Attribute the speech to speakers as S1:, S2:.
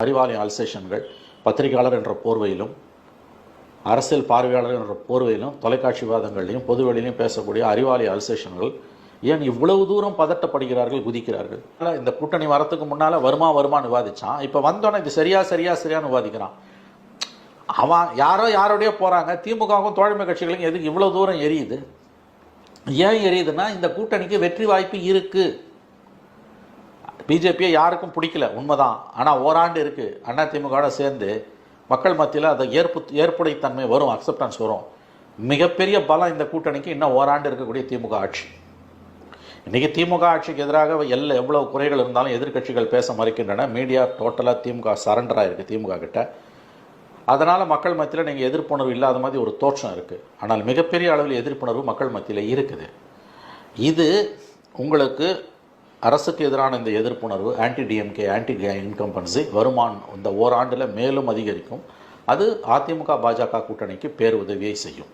S1: அறிவாலய அல்சேஷன்கள் பத்திரிகையாளர் என்ற போர்வையிலும் அரசியல் பார்வையாளர் என்ற போர்வையிலும் தொலைக்காட்சி விவாதங்களையும் பொதுவெளியிலும் பேசக்கூடிய அறிவாலய அல்சேஷன்கள் ஏன் இவ்வளவு தூரம் பதட்டப்படுகிறார்கள் குதிக்கிறார்கள்? ஆனா, இந்த கூட்டணி வரத்துக்கு முன்னால வருமா வருமான்னு விவாதிச்சான். இப்போ வந்தோன்னே இது சரியா சரியா சரியான்னு விவாதிக்கிறான். அவன் யாரோ யாரோடய போகிறாங்க திமுகவுக்கும் தோழமை கட்சிகளுக்கும் எதுக்கு இவ்வளோ தூரம் எரியுது? ஏன் எரியுதுன்னா இந்த கூட்டணிக்கு வெற்றி வாய்ப்பு இருக்குது பிஜேபியை யாருக்கும் பிடிக்கல உண்மைதான். ஆனால் ஓராண்டு இருக்குது அண்ணா திமுகவோட சேர்ந்து மக்கள் மத்தியில் அதை ஏற்பு ஏற்புடைத்தன்மை வரும் அக்செப்டன்ஸ் வரும். மிகப்பெரிய பலம் இந்த கூட்டணிக்கு இன்னும் ஓராண்டு இருக்கக்கூடிய திமுக ஆட்சி. இன்றைக்கி திமுக ஆட்சிக்கு எதிராக எல்ல எவ்வளோ குறைகள் இருந்தாலும் எதிர்க்கட்சிகள் பேச மறுக்கின்றன. மீடியா டோட்டலாக திமுக சரண்டர் ஆயிருக்கு திமுக கிட்ட. அதனால் மக்கள் மத்தியில் நீங்கள் எதிர்ப்புணர்வு இல்லாத மாதிரி ஒரு தோற்றம் இருக்குது ஆனால் மிகப்பெரிய அளவில் எதிர்ப்புணர்வு மக்கள் மத்தியில் இருக்குது. இது உங்களுக்கு அரசுக்கு எதிரான இந்த எதிர்ப்புணர்வு ஆன்டி டிஎம்கே ஆன்டி இன்கம்பன்சி வருமானம் இந்த ஓராண்டில் மேலும் அதிகரிக்கும். அது அதிமுக பாஜக கூட்டணிக்கு பேருதவியை செய்யும்.